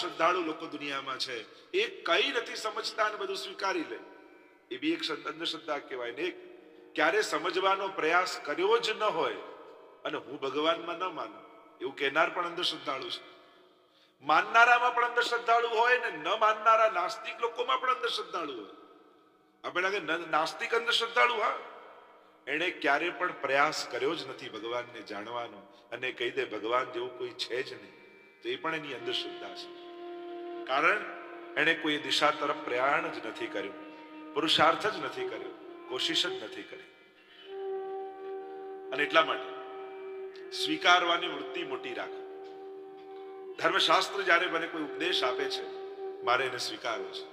શ્રદ્ધાળુ લોકો દુનિયામાં છે. એ કઈ નથી સમજતા અને બધું સ્વીકારી લે. એ બી એક અંધશ્રદ્ધા કહેવાય ને એક. ક્યારે સમજવાનો પ્રયાસ કર્યો જ ન હોય, અને હું ભગવાનમાં ન માનું, એવું કહેનાર પણ અંધશ્રદ્ધાળુ છે. માનનારામાં પણ અંધશ્રદ્ધાળુ હોય ને ન માનનારા નાસ્તિક લોકોમાં પણ અંધશ્રદ્ધાળુ હોય. આપણે નાસ્તિક અંધશ્રદ્ધાળુ, હા? એણે ક્યારે પણ પ્રયાસ કર્યો જ નથી ભગવાનને જાણવાનો, અને કહી દે ભગવાન જેવું કોઈ છે જ નહીં. તો એ પણ એની અંધશ્રદ્ધા છે. કારણ એણે કોઈ દિશા તરફ પ્રયાણ જ નથી કર્યું, પુરુષાર્થ જ નથી કર્યો, કોશિશ જ નથી કરી. અને એટલા માટે સ્વીકારવાની વૃત્તિ મોટી રાખો. ધર્મશાસ્ત્ર જ્યારે મને કોઈ ઉપદેશ આપે છે, મારે એને સ્વીકારવો છે.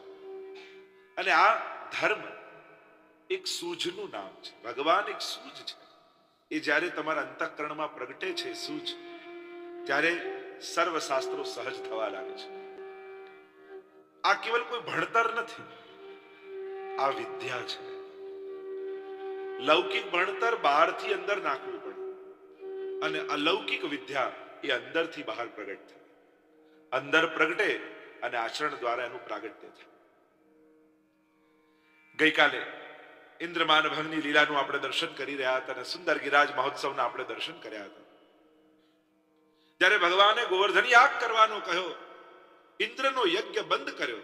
અને આ ધર્મ એક સૂઝનું નામ છે. ભગવાન એક સૂઝ છે. એ જ્યારે તમારા અંતઃકરણમાં પ્રગટે છે સૂઝ, ત્યારે સર્વ શાસ્ત્રો સહજ થવા લાગે છે. આ કેવલ કોઈ ભણતર નથી. આ વિદ્યા છે. લૌકિક ભણતર બહારથી અંદર નાખવું પડે. અને અલૌકિક વિદ્યા એ અંદરથી બહાર પ્રગટ થાય. અંદર પ્રગટે અને આચરણ દ્વારા એનું પ્રાગટ્ય થાય. ગઈકાલે ઇન્દ્રમાન ભંગની લીલાનું આપણે દર્શન કરી રહ્યા હતા અને સુંદર ગિરાજ મહોત્સવના આપણે દર્શન કર્યા હતા. જ્યારે ભગવાને ગોવર્ધન યાગ કરવાનો કહ્યો ઇન્દ્રનો યજ્ઞ બંધ કર્યો.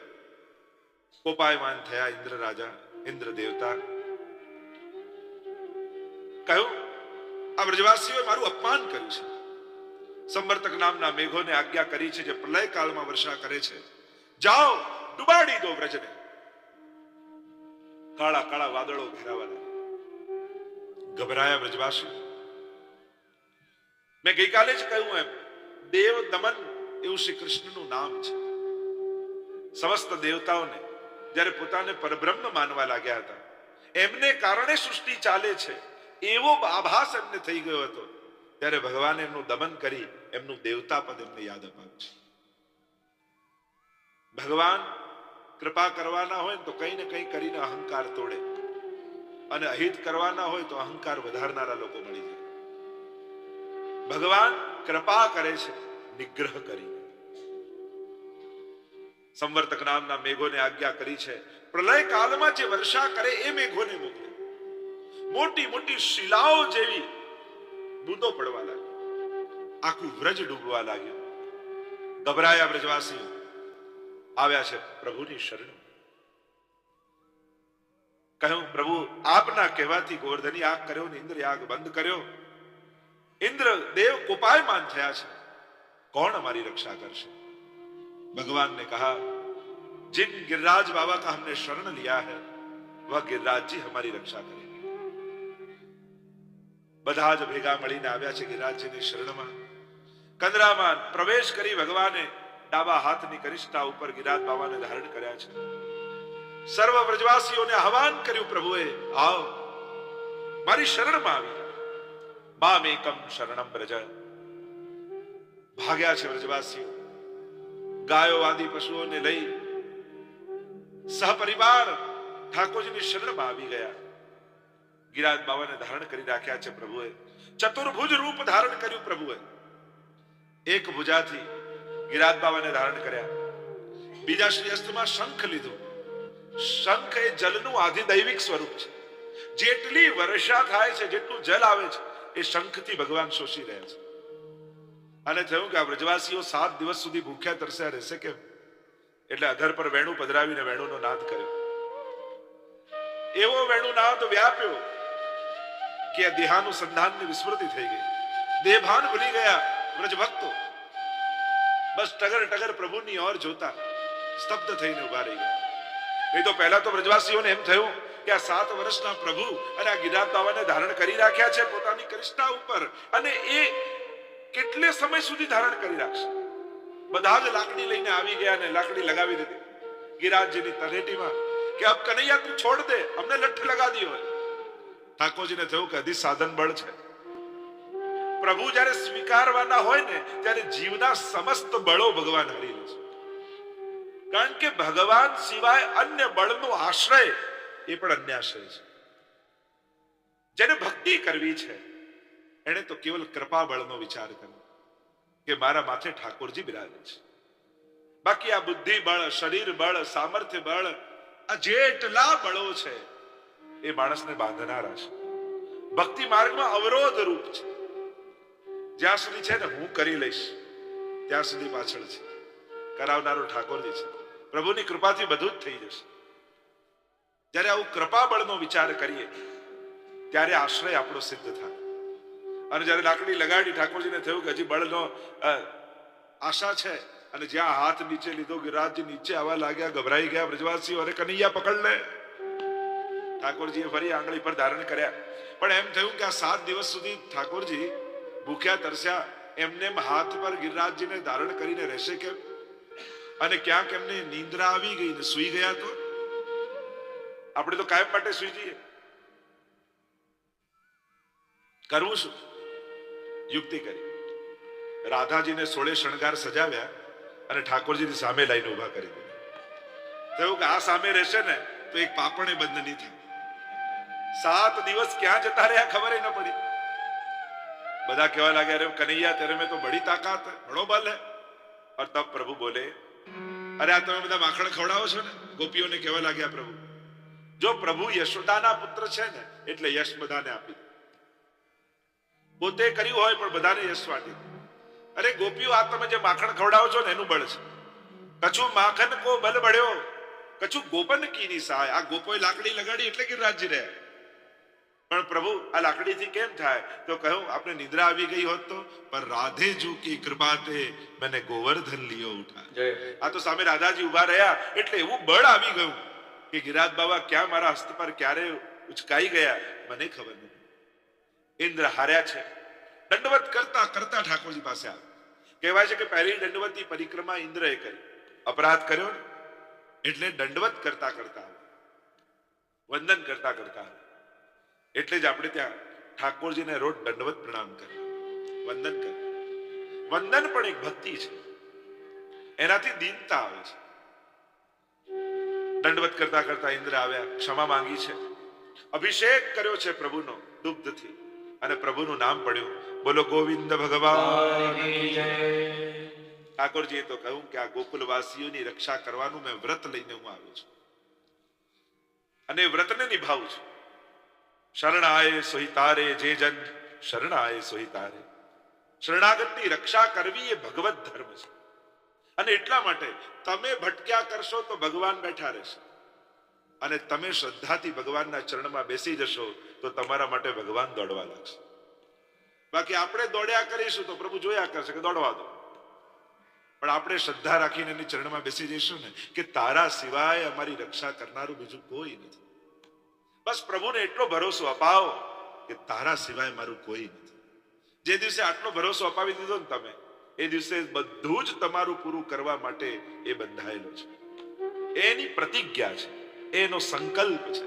કોપાયમાન થયા ઇન્દ્ર રાજા ઇન્દ્ર દેવતા કહ્યું, આ વ્રજવાસીઓએ મારું અપમાન કર્યું છે. સંવર્તક નામના મેઘોને આજ્ઞા કરી છે જે પ્રલય કાળમાં વર્ષા કરે છે. જાઓ, ડુબાડી દો વ્રજને. કાળા કાળા વાદળો ઘેરાવા લાગ્યા. ગભરાયા વ્રજવાસી મેં ગઈકાલે જ કહ્યું એમ, દેવ દમન એવું શ્રી કૃષ્ણનું નામ છે. સમસ્ત દેવતાઓને જ્યારે પોતાને પરબ્રહ્મ માનવા લાગ્યા હતા, એમને કારણે સૃષ્ટિ ચાલે છે, એવો આભાસ એમને થઈ ગયો હતો. ત્યારે ભગવાને એમનું દમન કરી એમનું દેવતા પદ એમને યાદ અપાવ્યું છે. ભગવાન કૃપા કરવાના હોય તો કંઈ ને કંઈ કરીને અહંકાર તોડે. અને અહિત કરવાના હોય તો અહંકાર વધારનારા લોકો મળી જાય. ભગવાન કૃપા કરે છે, નિગ્રહ કરી સંવર્તક નામના મેઘોને આજ્ઞા કરી છે. પ્રલય કાલમાં જે વર્ષા કરે એ મેઘોને મોકલે. મોટી મોટી શિલાઓ જેવી બૂંદો પડવા લાગી આખું વ્રજ ડૂબવા લાગ્યું. ગભરાયા વ્રજવાસી. આવ્યા છે પ્રભુની શરણ. કહ્યું, પ્રભુ, આપના કહેવાથી ગોવર્ધન યાગ કર્યો ને ઇન્દ્ર યાગ બંધ કર્યો. ઇન્દ્ર દેવ કોપાયમાન થયા છે. કોણ અમારી રક્ષા કરશે? भगवान ने कहा जिन गिरिराज बाबा का हमने शरण लिया है वह गिरिराज जी हमारी रक्षा करेंगे બધા જ ભેગા મળીને આવ્યા છે ગિરિરાજજીની શરણમાં કંદરામાં પ્રવેશ કરી ભગવાને ડાબા હાથની કનિષ્ઠા ઉપર ગિરિરાજ બાબાને ધારણ કર્યા છે સર્વ વ્રજવાસીઓને આહવાન કર્યું પ્રભુએ આવ મારી શરણમાં આવી મામ એકમ શરણમ બ્રજ ભાગ્યા છે વ્રજવાસીઓ ગાયો આદિ પશુઓને લઈ સહપરિવાર ઠાકોરજીની શરણમાં આવી ગયા. ગિરાજ બાબાને ધારણ કરી રાખ્યા છે પ્રભુએ. ચતુર્ભુજ રૂપ ધારણ કર્યું પ્રભુએ. એક ભુજાથી ગિરાજ બાબાને ધારણ કર્યા. બીજા શ્રી અસ્ત્રમાં શંખ લીધો. શંખ એ જલનું આધિદૈવિક સ્વરૂપ છે. જેટલી વર્ષા થાય છે, જેટલું જલ આવે છે, એ શંખથી ભગવાન શોષી રહ્યા છે. અને થયું કે આ વ્રજવાસીઓ સાત દિવસ સુધી ભૂખ્યા તરસ્યા રહેશે કે એટલે અધર પર વેણું પધરાવીને વેણુનો નાદ કર્યો. એવો વેણુ નાદ વ્યાપ્યો કે આ દેહાનુસંધાનની વિસ્મૃતિ થઈ ગઈ. દેહભાન ભૂલી ગયા વ્રજભક્તો. બસ ટગર ટગર પ્રભુની ઓર જોતા સ્તબ્ધ થઈને ઊભા રહી ગયા. નહીં તો પહેલા તો વ્રજવાસીઓને એમ થયું કે આ સાત વર્ષના પ્રભુ અને આ ગિરાજ બાબાને ધારણ કરી રાખ્યા છે પોતાની કૃષ્ણા ઉપર. અને એ કેટલે સમય સુધી ધારણ કરી રાખશે? બધા જ લાકડી લઈને આવી ગયા અને લાકડી લગાવી દીધી. ગિરાજજીની તળેટીમાં કે અબ કનૈયા તું છોડ દે, અમને લઠ્ઠ લગા દી હોય. ઠાકોરજીને થયું કે હજી સાધન બળ છે. પ્રભુ જ્યારે સ્વીકારવાના હોય ને, ત્યારે જીવના સમસ્ત બળો ભગવાન હરી લે છે. કારણ કે ભગવાન સિવાય અન્ય બળનો આશ્રય એ પણ અન્યાશ્રય છે. જેને ભક્તિ કરવી છે એણે તો કેવલ કૃપા બળનો વિચાર કર્યો કે મારા માથે ઠાકોરજી બિરાજે છે. બાકી આ બુદ્ધિ બળ શરીર બળ સામર્થ્ય બળ આ જેટલા બળો છે, એ માણસને બાંધનારા છે. ભક્તિ માર્ગમાં અવરોધ રૂપ છે. જ્યાં સુધી છે ને હું કરી લઈશ, ત્યાં સુધી પાછળ છે. કરાવનારો ઠાકોરજી છે. પ્રભુની કૃપાથી બધું જ થઈ જશે. જ્યારે આવું કૃપા બળનો વિચાર કરીએ, ત્યારે આશ્રય આપણો સિદ્ધ થાય. અને જ્યારે લાકડી લગાડી ઠાકોરજીને થયું કે હજી બળનો આશા છે, અને જ્યાં હાથ નીચે લીધો ગિરાજ નીચે આવવા લાગ્યા, ગભરાઈ ગયા બ્રજવાસીઓ, અરે કનૈયા પકડ લે. ઠાકોરજીએ ફરી આંગળી પર ધારણ કર્યા. પણ એમ થયું કે આ સાત દિવસ સુધી ઠાકોરજી ભૂખ્યા, તરસ્યા, એમને એમ હાથ પર ગિરિરાજજીને ધારણ કરીને રહેશે કેમ? અને ક્યાંક એમને નિંદ્રા આવી ગઈ ને સુઈ ગયા તો? આપણે તો કાયમ માટે સુઈ જઈએ. કરવું શું? યુક્તિ કરી રાધાજીને સોળે શણગાર સજાવ્યા અને ઠાકોરજીની સામે લાઈને ઊભા કરી દીધા થયું કે આ સામે રહેશે ને તો એક પાપણે બંધ નહીં થાય સાત દિવસ ક્યાં જતા રહ્યા ખબર ન પડી બધા કહેવા લાગ્યા અરે કનૈયા તેરે મેં તો બડી તાકાત હૈ, બડો બલ હે और तब प्रभु बोले અરે આ તમે બધા માખણ ખવડાવો છો ને ગોપીઓને કહેવા લાગ્યા પ્રભુ જો પ્રભુ યશોદાના પુત્ર છે ને એટલે યશ બધાને આપી દે. પોતે કર્યું હોય પણ બધાને યશ દે. અરે ગોપીઓ આ તમે જે માખણ ખવડાવો છો ને એનું બળ છે. કછું માખણ કો બલ બળ્યો કછું ગોપન કીની સહાય? આ ગોપોએ લાકડી લગાડી એટલે કે રાજ્ય રહ્યા. પણ પ્રભુ આ લાકડીથી કેમ થાય? તો કહ્યું આપણે નિદ્રા આવી ગઈ હોત તો પણ રાધે જુ કી કૃપાતે મને ગોવર્ધન લિયો ઉઠા. આ તો સામે રાધાજી ઊભા રહ્યા એટલે એવું બળ આવી ગયું કે ગિરાજ બાબા ક્યાં મારા હસ્ત પર ક્યારે ઉચકાઈ ગયા મને ખબર નથી ઇન્દ્ર હાર્યા છે. દંડવત કરતા કરતા ઠાકોરજી પાસે આવે કહેવાય છે કે પહેલી દંડવતની પરિક્રમા ઇન્દ્રએ કરી. અપરાધ કર્યો ને? એટલે દંડવત કરતા કરતા. વંદન કરતા કરતા. એટલે જ આપણે ત્યાં ઠાકોરજીને રોજ દંડવત પ્રણામ કરે વંદન કરે વંદન પણ એક ભક્તિ છે. એનાથી દીનતા આવે છે. દંડવત કરતા કરતા ઇન્દ્ર આવ્યા, ક્ષમા માંગી છે. અભિષેક કર્યો છે પ્રભુનો દુગ્ધથી. અને પ્રભુનું નામ પડ્યું. બોલો ગોવિંદ ભગવાન. ઠાકોરજીએ તો કહ્યું કે આ ગોકુલવાસીઓની રક્ષા કરવાનું મેં વ્રત લઈને હું આવ્યો છું. અને વ્રતને નિભાવું છું. શરણાય સોઈ તારે જે જન શરણાય સોઈ તારે શરણાગતની રક્ષા કરવી એ ભગવત ધર્મ છે. અને એટલા માટે તમે ભટક્યા કરશો તો ભગવાન બેઠા રહેશે. અને તમે શ્રદ્ધાથી ભગવાનના ચરણમાં બેસી જશો, તો તમારા માટે ભગવાન દોડવા લાગશે. બાકી આપણે દોડ્યા કરીશું તો પ્રભુ જોયા કરશે કે દોડવા દો. પણ આપણે શ્રદ્ધા રાખીને એની ચરણમાં બેસી જઈશું ને, કે તારા સિવાય અમારી રક્ષા કરનારું બીજું કોઈ નથી. બસ પ્રભુને એટલો ભરોસો અપાવો કે તારા સિવાય મારું કોઈ નથી. જે દિવસે આટલો ભરોસો અપાવી દીધો ને તમે, એ દિવસે બધું જ તમારું પૂરું કરવા માટે એ બંધાયેલો છે. એની પ્રતિજ્ઞા છે. એનો સંકલ્પ છે.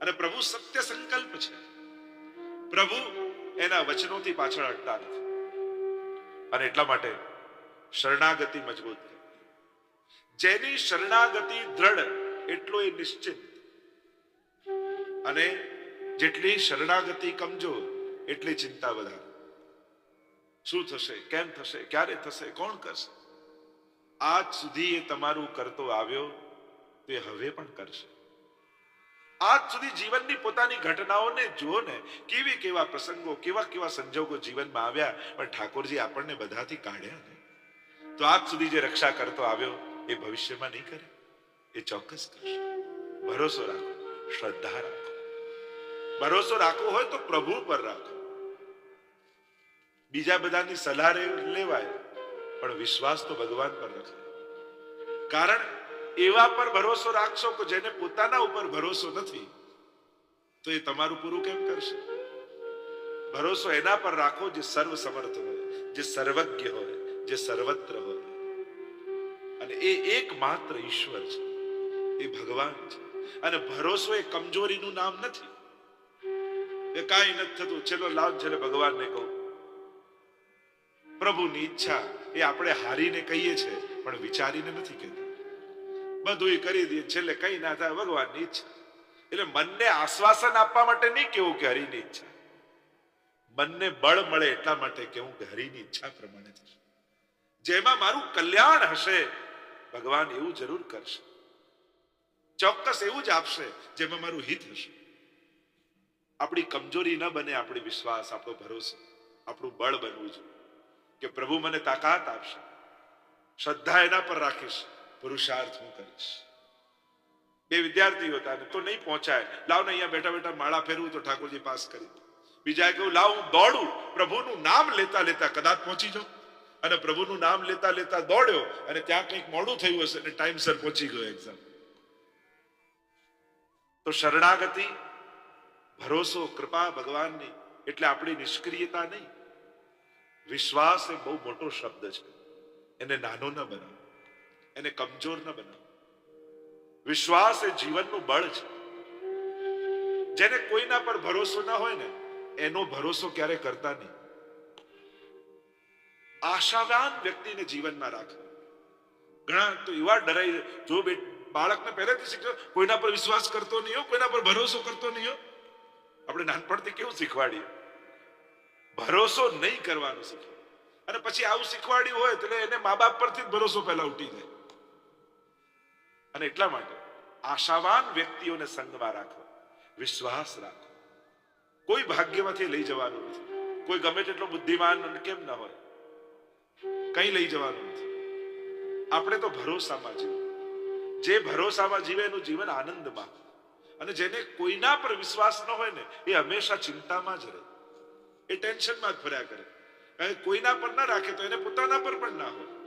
અને પ્રભુ સત્ય સંકલ્પ છે. પ્રભુ એના વચનોથી પાછળ હટતા નથી. અને એટલા માટે શરણાગતિ મજબૂત જેની શરણાગતિ દ્રઢ, એટલો એ નિશ્ચિત. અને જેટલી શરણાગતિ કમજોર, એટલી ચિંતા વધારે. શું થશે? કેમ થશે? ક્યારે થશે? કોણ કરશે? આજ સુધી એ તમારું કરતો આવ્યો તે હવે પણ કરશે. આજ સુધી જીવનની પોતાની ઘટનાઓને જુઓ ને કેવી કેવા પ્રસંગો, કેવા કેવા સંજોગો જીવનમાં આવ્યા, પણ ઠાકોરજી આપણને બધાથી કાઢ્યા ને તો આજ સુધી જે રક્ષા કરતો આવ્યો, એ ભવિષ્યમાં નહીં કરે. એ ચોક્કસ કરશે. ભરોસો રાખો, શ્રદ્ધા રાખો. ભરોસો રાખવો હોય તો પ્રભુ પર રાખો. બીજા બધાની સલાહ લેવાય, પણ વિશ્વાસ તો ભગવાન પર રખાય કારણ એવા પર ભરોસો રાખશો કે જેને પોતાના ઉપર ભરોસો નથી, તો એ તમારું પૂરું કેમ કરશે? ભરોસો એના પર રાખો જે સર્વ સમર્થ હોય, જે સર્વજ્ઞ હોય, જે સર્વત્ર હોય. અને એ એકમાત્ર ઈશ્વર છે. એ ભગવાન છે. અને ભરોસો એ કમજોરીનું નામ નથી. એ કાંઈ નથી થતું. ચલો લાભ છેલ્લે ભગવાનને કહું. પ્રભુની ઈચ્છા એ આપણે હારીને કહીએ છીએ, પણ વિચારીને નથી કહેતા. બધું કરી દે. છેલ્લે કઈ ના થાય, ભગવાનની ઈચ્છા. એટલે મનને આશ્વાસન આપવા માટે નહીં કેવું કે હરિની ઈચ્છા. મનને બળ મળે એટલા માટે કેવું કે હરિની ઈચ્છા પ્રમાણે થશે જેમાં મારું કલ્યાણ હશે, ભગવાન એવું જરૂર કરશે. ચોક્કસ એવું જ આપશે, જેમાં મારું હિત હશે. આપણી કમજોરી ન બને, આપણી વિશ્વાસ, આપણો ભરોસો, આપણું બળ બનવું જોઈએ. કે પ્રભુ મને તાકાત આપશે. શ્રદ્ધા એના પર રાખીશ. પુરુષાર્થ હું કરીશ. બે વિદ્યાર્થીઓ હતા તો નહીં પહોંચાય. લાવ ને અહીંયા બેઠા બેઠા માળા ફેરવું તો ઠાકોરજી પાસ કરી બીજા કહ્યું, લાવ, હું દોડું. પ્રભુનું નામ લેતા લેતા કદાચ પહોંચી જાઉં. અને પ્રભુનું નામ લેતા લેતા દોડ્યો અને ત્યાં કંઈક મોડું થયું હશે અને ટાઈમસર પહોંચી ગયો એક્ઝામ તો શરણાગતિ, ભરોસો, કૃપા ભગવાનની, એટલે આપણી નિષ્ક્રિયતા નહીં. વિશ્વાસ એ બહુ મોટો શબ્દ છે. એને નાનો ન બનાવો. એને કમજોર ન બનાવો. વિશ્વાસ એ જીવનનું બળ છે. જેને કોઈના પર ભરોસો ના હોય ને, એનો ભરોસો ક્યારે કરતા નહીં. આશાવાન વ્યક્તિને જીવનમાં રાખ. ઘણા તો એવા ડરાઈ, જો બે બાળકને પહેલેથી શીખ્યો, કોઈના પર વિશ્વાસ કરતો નહીં હો, કોઈના પર ભરોસો કરતો નહીં હો. આપણે નાનપણથી કેવું શીખવાડીએ? ભરોસો નહીં કરવાનું શીખ્યો અને પછી આવું શીખવાડ્યું હોય, એટલે એને મા બાપ પરથી જ ભરોસો પહેલા ઉઠી જાય. અને એટલા માટે આશાવાન વ્યક્તિઓને સંગમાં રાખો, વિશ્વાસ રાખો. કોઈ ભાગ્યમાંથી લઈ જવાનું નથી. કોઈ ગમે તેટલો બુદ્ધિમાન કેમ ન હોય. કઈ લઈ જવાનું નથી. આપણે તો ભરોસામાં જીવ. જે ભરોસામાં જીવે એનું જીવન આનંદમાં. અને જેને કોઈના પર વિશ્વાસ ન હોય ને, એ હંમેશા ચિંતામાં જ રહે. એ ટેન્શનમાં જ ફર્યા કરે. કોઈના પર ના રાખે તો એને પોતાના પર પણ ના હોય.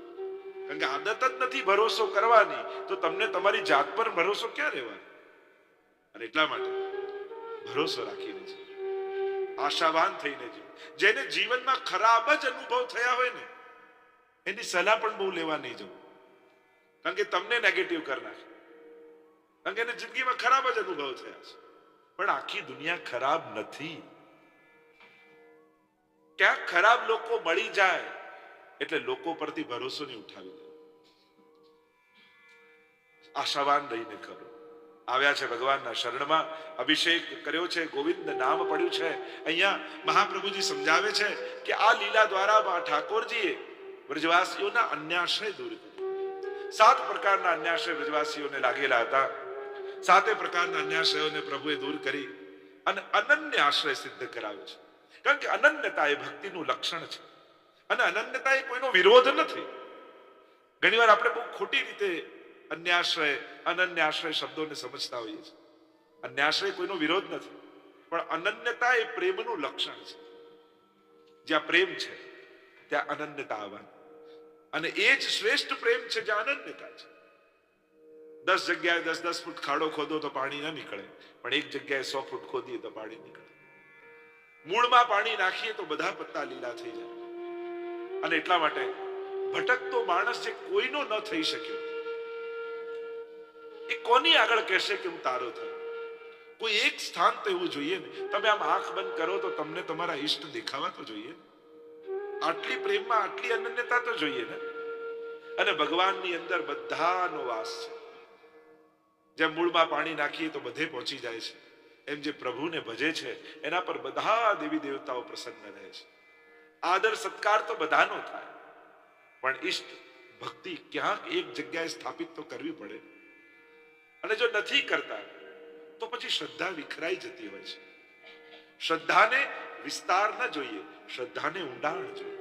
કારણ કે આદત જ નથી ભરોસો કરવાની, તો તમને તમારી જાત પર ભરોસો ક્યાં રહેવાનો? અને એટલા માટે ભરોસો રાખીને જીવો. આશાવાન થઈને જીવો. જેને જીવનમાં ખરાબ જ અનુભવ થયા હોય ને, એની સલાહ પણ બહુ લેવા નહીં જવું. કારણ કે તમને નેગેટિવ કરી કારણ કે એને જિંદગીમાં ખરાબ જ અનુભવ થયા છે. પણ આખી દુનિયા ખરાબ નથી. ક્યાંક ખરાબ લોકો મળી જાય એટલે લોકો પરથી ભરોસો નહીં ઉઠાવી દે આશાવાન રહીને કરો. આવ્યા છે ભગવાનના શરણમાં. અભિષેક કર્યો છે ગોવિંદ નામ પડ્યું છે. અહીંયા મહાપ્રભુજી સમજાવે છે કે આ લીલા દ્વારા મા ઠાકોરજીએ વ્રજવાસીઓના અન્યાશ્રય દૂર કર્યો. સાત પ્રકારના અન્યાશ્રય વ્રજવાસીઓને લાગેલા હતા. સાતે પ્રકારના અન્યાશ્રયોને પ્રભુએ દૂર કરી અને અનન્ય આશ્રય સિદ્ધ કરાવ્યો છે. કારણ કે અનન્યતા એ ભક્તિનું લક્ષણ છે. અને અનન્યતા એ કોઈનો વિરોધ નથી. ઘણીવાર આપણે બહુ ખોટી રીતે અન્યાશ્રય, અનન્યાશ્રય શબ્દોને સમજતા હોઈએ છીએ. અન્યાશ્રય કોઈનો વિરોધ નથી. પણ અનન્યતા એ પ્રેમનું લક્ષણ છે. જ્યાં પ્રેમ છે, ત્યાં અનન્યતા આવવાની. અને એ જ શ્રેષ્ઠ પ્રેમ છે, જ્યાં અનન્યતા છે. દસ જગ્યાએ દસ દસ ફૂટ ખાડો ખોદો તો પાણી ન નીકળે. પણ એક જગ્યાએ સો ફૂટ ખોદીએ તો પાણી નીકળે. મૂળમાં પાણી નાખીએ તો બધા પત્તા લીલા થઈ જાય. અને એટલા માટે ભટકતો માણસ જે કોઈનો ન થઈ શક્યો એ કોની આગળ કહેશે કે હું તારો થયો? કોઈ એક સ્થાન તો એવું જોઈએ ને, તમે આમ આંખ બંધ કરો તો તમને તમારા ઈષ્ટ દેખાવા તો જોઈએ. આટલી પ્રેમમાં આટલી અનન્યતા તો જોઈએ ને. અને ભગવાનની અંદર બધાનો વાસ છે. જેમ મૂળમાં પાણી નાખીએ તો બધે પહોંચી જાય છે. એમ જે પ્રભુને ભજે છે, એના પર બધા દેવી દેવતાઓ પ્રસન્ન રહે છે. આદર સત્કાર તો બધાનો થાય. પણ ઈષ્ટ, ભક્તિ ક્યાંક એક જગ્યાએ સ્થાપિત તો કરવી પડે. અને જો નથી કરતા, તો પછી શ્રદ્ધા વિખરાઈ જતી હોય છે. શ્રદ્ધાને વિસ્તાર ન જોઈએ, શ્રદ્ધાને ઊંડાણ જોઈએ.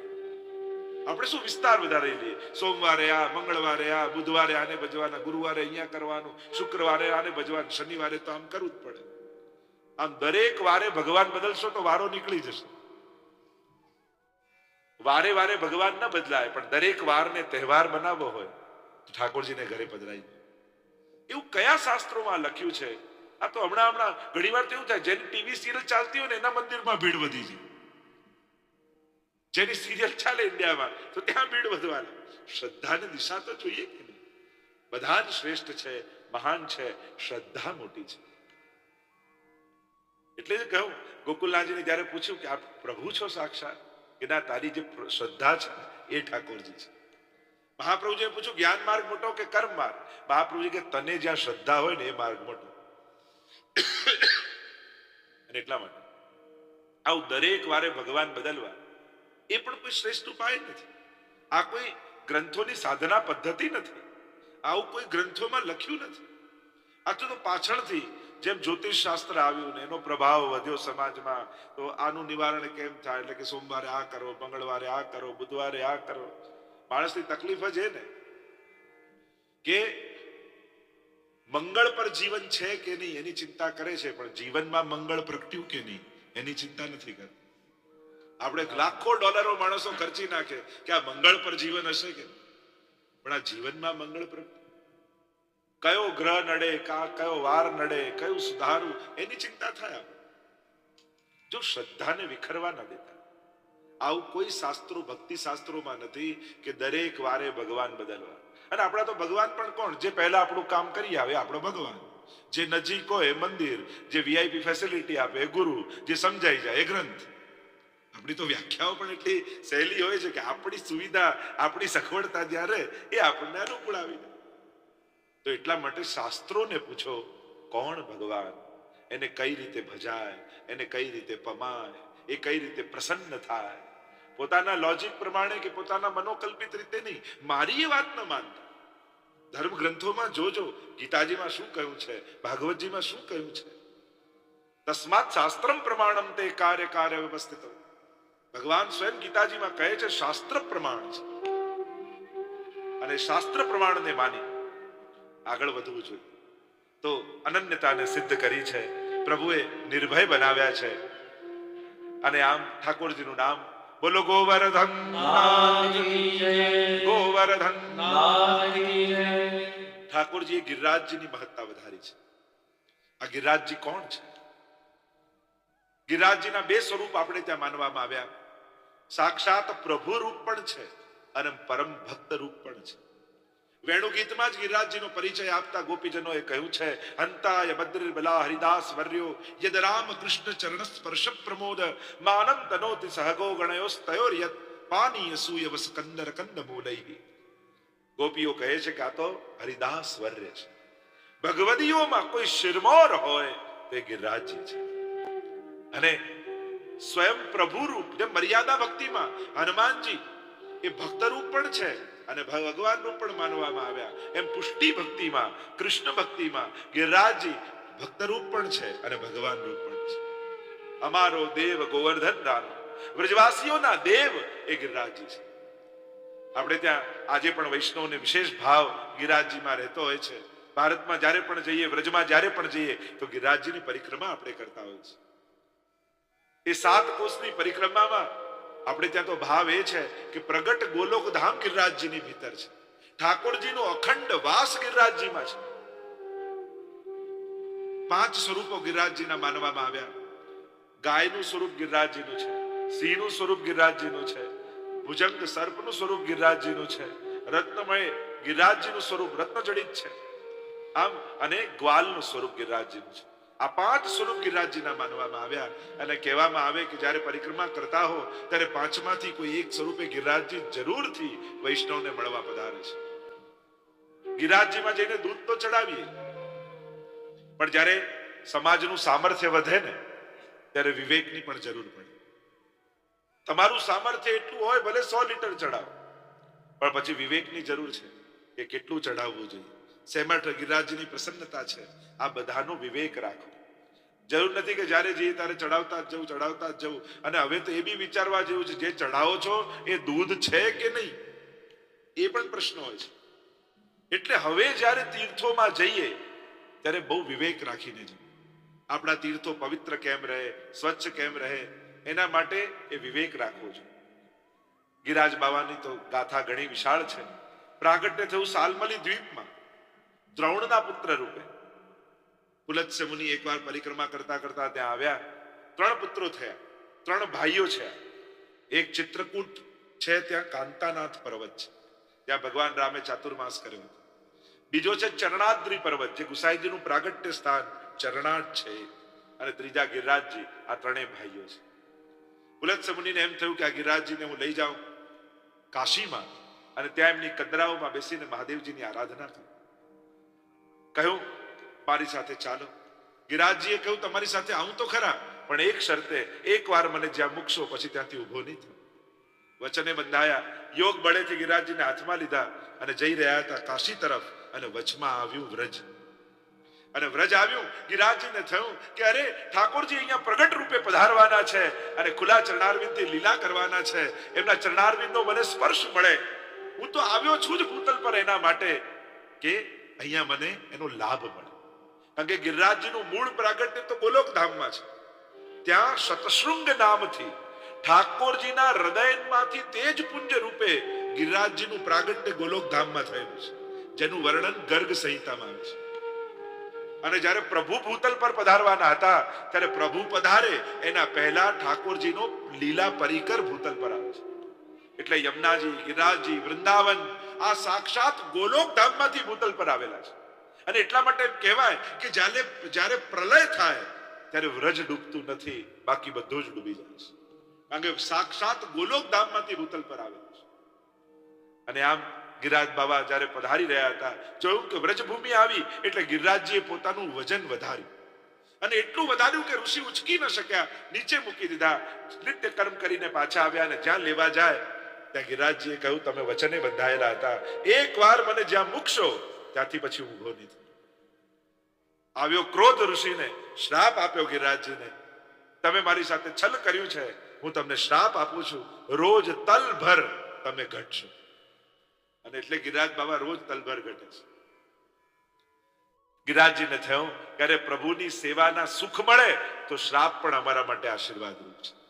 આપણે શું વિસ્તાર વધારે લઈએ? સોમવારે આ, મંગળવારે આ, બુધવારે આને ભજવાના, ગુરુવારે અહીંયા કરવાનું, શુક્રવારે આને ભજવાનું, શનિવારે તો આમ કરવું જ પડે. આમ દરેક વારે ભગવાન બદલશો તો વારો નીકળી જશે. વારે વારે ભગવાન ન બદલાય, પણ દરેક વારને તહેવાર બનાવવો હોય તો ઠાકોરજીને ઘરે પધરાય એવું કયા શાસ્ત્રોમાં લખ્યું છે? આ તો હમણાં હમણાં ઘણી વાર એવું થાય, જેની ટીવી સિરિયલ ચાલતી હોય ને એના મંદિરમાં ભીડ વધી જાય. જેની સિરિયલ ચાલે ઇન્ડિયામાં તો ત્યાં ભીડ વધવાની. શ્રદ્ધાની દિશા તો જોઈએ કે નહીં? બધા જ શ્રેષ્ઠ છે, મહાન છે, શ્રદ્ધા મોટી છે. એટલે જ કહું, ગોકુલનાથજીને જ્યારે પૂછ્યું કે આપ પ્રભુ છો સાક્ષાત? કે તારી જે શ્રદ્ધા છે એ ઠાકોરજી છે. મહાપ્રભુજીએ પૂછ્યું, જ્ઞાન માર્ગ મોટો કે કર્મ માર્ગ? મહાપ્રભુજી કે, તને જ્યાં શ્રદ્ધા હોય ને એ માર્ગ મોટો. અને એટલા માટે, આવું દરેક વારે ભગવાન બદલવા, એ પણ કોઈ શ્રેષ્ઠ ઉપાય નથી. આ કોઈ ગ્રંથોની સાધના પદ્ધતિ નથી. આવું કોઈ ગ્રંથોમાં લખ્યું નથી. આ તો પાછળથી જેમ જ્યોતિષ શાસ્ત્ર આવ્યું ને એનો પ્રભાવ વધ્યો સમાજમાં, તો આનું નિવારણ કેમ થાય? એટલે કે સોમવારે આ કરો, મંગળવારે આ કરો, બુધવારે આ કરો. માણસની તકલીફ જ ને કે મંગળ પર જીવન છે કે નહીં એની ચિંતા કરે છે, પણ જીવનમાં મંગળ પ્રગટ્યું કે નહીં એની ચિંતા નથી કરતી. આપણે લાખો ડોલરો માણસો ખર્ચી નાખે કે આ મંગળ પર જીવન હશે કે પણ આ જીવનમાં મંગળ પ્રગટ્યું કયો ગ્રહ નડે કયો વાર નડે, કયું સુધારું, એની ચિંતા થાય જો શ્રદ્ધાને વિખરવા ન દેતા. આવું કોઈ શાસ્ત્રો, ભક્તિ શાસ્ત્રોમાં નથી કે દરેક વારે ભગવાન બદલવા. અને આપણા તો ભગવાન પણ કોણ? જે પહેલા આપણું કામ કરી આવે, આપણો ભગવાન. જે નજીક હોય મંદિર, જે વીઆઈપી ફેસિલિટી આપે, એ ગુરુ, જે સમજાઈ જાય, એ ગ્રંથ. આપણી તો વ્યાખ્યાઓ પણ એટલી સહેલી હોય છે કે આપણી સુવિધા, આપણી સગવડતા જ્યારે, એ આપણને અનુકૂળ આવી જાય. તો એટલા માટે શાસ્ત્રોને પૂછો, કોણ ભગવાન? એને કઈ રીતે ભજાય? એને કઈ રીતે પમાય? એ કઈ રીતે પ્રસન્ન થાય? પોતાના લોજિક પ્રમાણે કે પોતાના મનોકલ્પિત રીતે નહીં, મારી એ વાત ન માનતા. ધર્મ ગ્રંથોમાં જોજો, ગીતાજીમાં શું કહ્યું છે, ભાગવતજીમાં શું કહ્યું છે? તસ્માત શાસ્ત્રમ પ્રમાણમ તે કાર્ય કાર્ય વ્યવસ્થિત. ભગવાન સ્વયં ગીતાજીમાં કહે છે, શાસ્ત્ર પ્રમાણ છે. અને શાસ્ત્ર પ્રમાણને માની. આગળ વધવું જોઈએ. તો અનન્યતાને સિદ્ધ કરી છે. પ્રભુએ નિર્ભય બનાવ્યા છે. અને આમ ઠાકોરજીનું નામ બોલો, ગોવર્ધન ગોવર્ધન ઠાકોરજીએ ગિરિરાજજીની મહત્તા વધારી છે. આ ગિરિરાજજી કોણ છે? ગિરિરાજજીના બે સ્વરૂપ આપણે ત્યાં માનવામાં આવ્યા. સાક્ષાત પ્રભુ રૂપ પણ છે અને પરમ ભક્ત રૂપ પણ છે. વેણુ ગીતમાં જ ગિરિરાજજીનો પરિચય આપતા ગોપીજનોએ કહ્યું છે, હંતાય બદ્ર બલા હરિદાસ વર્યો, યદ રામ કૃષ્ણ ચરણ સ્પર્શ પ્રમોદ માનમ તનોતિ સહગો ગણયોસ્તયોર યત પાનીય સૂય વસ કંદર કંદ મૂલૈ ગોપીઓ કહે છે કે આ તો હરિદાસ વર્ય છે. ભગવદીઓમાં કોઈ શિરમોર હોય તે ગિરિરાજજી છે. અને સ્વયં પ્રભુ રૂપ જે મર્યાદા ભક્તિમાં હનુમાનજી એ ભક્તરૂપ પણ છે અને ભગવાન રૂપ પણ માનવામાં આવ્યા. એમ પુષ્ટિ ભક્તિમાં, કૃષ્ણ ભક્તિમાં ગિરરાજજી ભક્તરૂપ પણ છે અને ભગવાન રૂપ પણ છે. અમારો દેવ ગોવર્ધન રામ. વ્રજવાસીઓના દેવ એ ગિરરાજજી છે. આપણે ત્યાં આજે પણ વૈષ્ણવને વિશેષ ભાવ ગિરરાજજીમાં રહેતો હોય છે. ભારતમાં જ્યારે પણ જઈએ, વ્રજમાં જ્યારે પણ જઈએ, તો ગિરિરાજજીની પરિક્રમા આપણે કરતા હોય છે. એ સાત કોષની પરિક્રમામાં આપણે ત્યાં તો ભાવ એ છે કે પ્રગટ ગોલોક ધામ ગિરિરાજજીની ભીતર છે. ઠાકોરજીનો અખંડ વાસ ગિરિરાજજીમાં છે. પાંચ સ્વરૂપો ગિરિરાજજીના માનવામાં આવ્યા. ગાયનું સ્વરૂપ ગિરિરાજજીનું છે, સિંહનું સ્વરૂપ ગિરિરાજજીનું છે, ભુજંગ સર્પનું સ્વરૂપ ગિરિરાજજીનું છે, રત્નમય ગિરિરાજજીનું સ્વરૂપ રત્નજડિત છે. આમ અને ગ્વાલનું સ્વરૂપ ગિરિરાજજીનું છે. આ પાંચ સ્વરૂપ ગિરિરાજજીના માનવામાં આવ્યા. અને કહેવામાં આવે કે જ્યારે પરિક્રમા કરતા હો, ત્યારે પાંચમાંથી કોઈ એક સ્વરૂપે ગિરિરાજજી જરૂરથી વૈષ્ણવને મળવા પધારે છે. ગિરિરાજજીમાં જઈને દૂધ તો ચડાવીએ. પણ જ્યારે સમાજનું સામર્થ્ય વધે ને, ત્યારે વિવેકની પણ જરૂર પડે. તમારું સામર્થ્ય એટલું હોય ભલે સો લીટર ચડાવો. પણ પછી વિવેકની જરૂર છે કે કેટલું ચડાવવું જોઈએ. સેમટ ગિરિરાજની પ્રસન્નતા છે. આ બધાનો વિવેક રાખો. જરૂર નથી કે જ્યારે જઈએ ત્યારે ચડાવતા જ જવું, ચડાવતા જ જવું. અને હવે તો એ બી વિચારવા જેવું છે, જે ચડાવો છો, એ દૂધ છે કે નહીં? એ પણ પ્રશ્ન હોય છે. એટલે હવે જ્યારે તીર્થોમાં જઈએ, ત્યારે બહુ વિવેક રાખીને જવું આપણા તીર્થો પવિત્ર કેમ રહે, સ્વચ્છ કેમ રહે, એના માટે એ વિવેક રાખવો જોઈએ. ગિરાજ બાવાની તો ગાથા ઘણી વિશાળ છે. પ્રાગટ્ય થયું સાલમલી દ્વીપમાં દ્રોણના પુત્ર રૂપે. પુલત્સ્ય મુનિ એકવાર પરિક્રમા કરતા કરતા ત્યાં આવ્યા. ત્રણ પુત્રો થયા. ત્રણ ભાઈઓ છે. એક ચિત્રકૂટ છે, ત્યાં કાંતાનાથ પર્વત છે. ત્યાં ભગવાન રામે ચાતુર્માસ કર્યો બીજો છે ચરણાદ્રી પર્વત, જે ગુસાઈજીનું પ્રાગટ્ય સ્થાન ચરણાટ છે. અને ત્રીજા ગિરિરાજજી, આ ત્રણેય ભાઈઓ છે. પુલત્સ્ય મુનિને એમ થયું કે આ ગિરિરાજજીને હું લઈ જાઉં કાશીમાં અને ત્યાં એમની કદરાઓમાં બેસીને મહાદેવજીની આરાધના કરું. કહ્યું, મારી સાથે ચાલો. ગિરાજજીએ કહ્યું, તમારી સાથે આવું તો ખરા, પણ એક શરતે એક વાર મને જ્યાં મૂકશો, પછી ત્યાંથી ઊભો નહીં થયો. વચને બંધાયા યોગ બળેથી ગિરાજજીને હાથમાં લીધા અને જઈ રહ્યા હતા કાશી તરફ અને વચમાં આવ્યું વ્રજ. અને વ્રજ આવ્યું ગિરિરાજજીને થયું કે, અરે, ઠાકોરજી અહીંયા પ્રગટ રૂપે પધારવાના છે અને ખુલ્લા ચરણારવિંદથી લીલા કરવાના છે. એમના ચરણારવિંદનો મને સ્પર્શ મળે. હું તો આવ્યો છું જ ભૂતલ પર એના માટે. કે અહીંયા મને એનો લાભ મળે. કારણ કે ગિરિરાજજીનું મૂળ પ્રાગટ્ય તો ગોલોક ધામમાં છે. ત્યાં શતશૃંગ નામથી ઠાકોરજીના હૃદયમાંથી તેજ પુંજ રૂપે ગિરિરાજજીનું પ્રાગટ્ય ગોલોક ધામમાં થયેલું છે. જેનું વર્ણન ગર્ગ સંહિતામાં આવે છે. અને જ્યારે પ્રભુ ભૂતલ પર પધારવાના હતા, ત્યારે પ્રભુ પધારે એના પહેલા ઠાકોરજીનો લીલા પરિકર ભૂતલ પર આવે છે. એટલે યમુનાજી, ગિરિરાજજી, વૃંદાવન આ સાક્ષાત ગોલોક ધામમાંથી ભૂતલ પર આવેલા છે. અને એટલા માટે કહેવાય કે જ્યારે જ્યારે પ્રલય થાય, ત્યારે વ્રજ ડૂબતું નથી, બાકી બધું જ ડૂબી જાય છે. કારણ કે સાક્ષાત ગોલોક ધામમાંથી ભૂતલ પર આવેલું છે. અને આમ ગિરિરાજ બાબા જ્યારે પધારી રહ્યા હતા જોયું કે વ્રજભૂમિ આવી, એટલે ગિરિરાજજીએ પોતાનું વજન વધાર્યું. અને એટલું વધાર્યું કે ઋષિ ઉચકી ન શક્યા, નીચે મૂકી દીધા નિત્ય કર્મ કરીને પાછા આવ્યા અને જ્યાં લેવા જાય ત્યાં ગિરિરાજજીએ કહ્યું, તમે વચને બંધાયેલા હતા. એક વાર મને જ્યાં મૂકશો, ત્યાંથી પછી ઊભો નહીં આવ્યો ક્રોધ ઋષિને, શ્રાપ આપ્યો ગિરિરાજજીને તમે મારી સાથે છલ કર્યું છે. હું તમને શ્રાપ આપું છું. રોજ તલભર તમે ઘટશો. અને એટલે ગિરિરાજ બાબા રોજ તલભર ઘટે છે. ગિરિરાજજીને થયું ત્યારે પ્રભુની સેવાના સુખ મળે, તો શ્રાપ પણ અમારા માટે આશીર્વાદ રૂપ છે.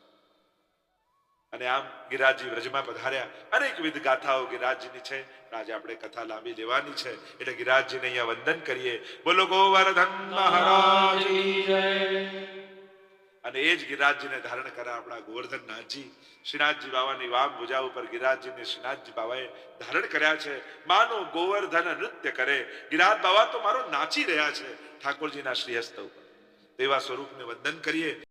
અને આમ ગિરાજી વ્રજમાં પધાર્યા. અનેકવિધ ગાથાઓ ગિરિરાજજીની છે. આજે આપણે કથા લાંબી લેવાની છે. એટલે ગિરિરાજજીને અહીંયા વંદન કરીએ. બોલો ગોવર્ધન મહારાજ અને એ જ ગિરિરાજજીને ધારણ કર્યા આપણા ગોવર્ધનનાથજી શ્રીનાથજી બાવાની વામ ભુજા ઉપર ગિરિરાજજીને શ્રીનાથજી બાવાએ ધારણ કર્યા છે. માનો ગોવર્ધન નૃત્ય કરે. ગિરાજ બાવા તો મારો નાચી રહ્યા છે. ઠાકોરજીના શ્રીહસ્ત ઉપર. તેવા સ્વરૂપને વંદન કરીએ.